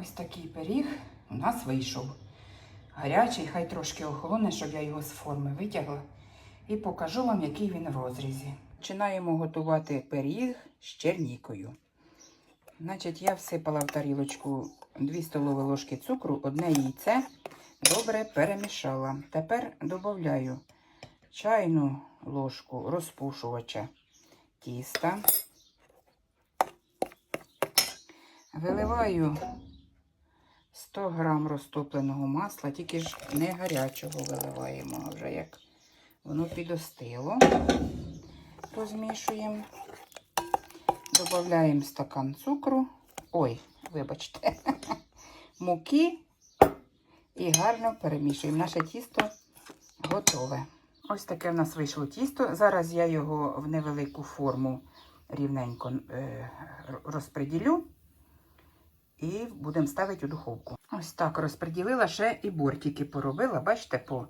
Ось такий пиріг у нас вийшов. Гарячий, хай трошки охолоне, щоб я його з форми витягла. І покажу вам, який він в розрізі. Починаємо готувати пиріг з чернікою. Значить, я всипала в тарілочку 2 столові ложки цукру, одне яйце, добре перемішала. Тепер додаю чайну ложку розпушувача тіста. Виливаю 100 грам розтопленого масла, тільки ж не гарячого виливаємо, а вже як воно підостило. Розмішуємо. Додаємо стакан цукру. Ой, вибачте, муки і гарно перемішуємо. Наше тісто готове. Ось таке в нас вийшло тісто. Зараз я його в невелику форму рівненько е, розподілю і будемо ставити у духовку. Ось так розподілила, ще і бортики поробила, бачите, по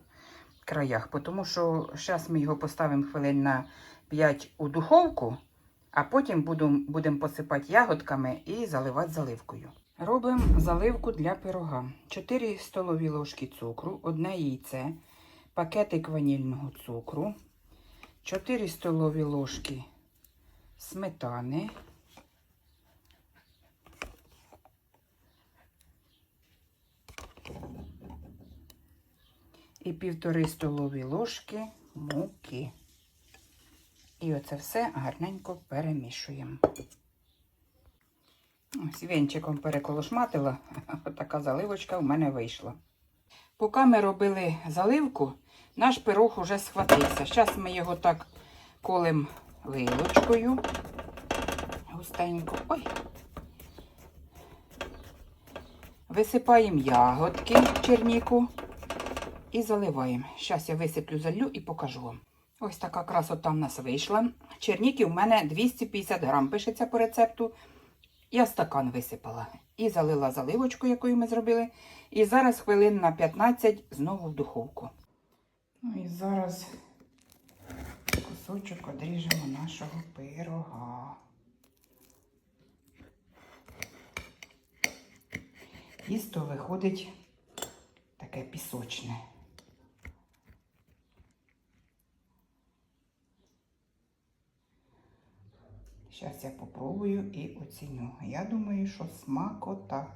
краях, тому що зараз ми його поставимо хвилин на 5 у духовку, а потім будемо будем посипати ягодками і заливати заливкою. Робимо заливку для пирога. 4 столові ложки цукру, одне яйце, пакетик ванільного цукру, 4 столові ложки сметани, і півтори столові ложки муки. І оце все гарненько перемішуємо. Ось вінчиком переколошматила, отака заливочка в мене вийшла. Поки ми робили заливку, наш пирог уже схватився. Зараз ми його так колем вилочкою. Густенько. Ой. Висипаємо ягодки черніку і заливаємо. Зараз я висиплю залю і покажу вам. Ось така красота в нас вийшла. Черніки у мене 250 грам пишеться по рецепту. Я стакан висипала і залила заливочку, якою ми зробили. І зараз хвилин на 15 знову в духовку. Ну і зараз кусочок одріжемо нашого пирога. Тісто виходить таке пісочне. Зараз я попробую і оціню. Я думаю, що смакота.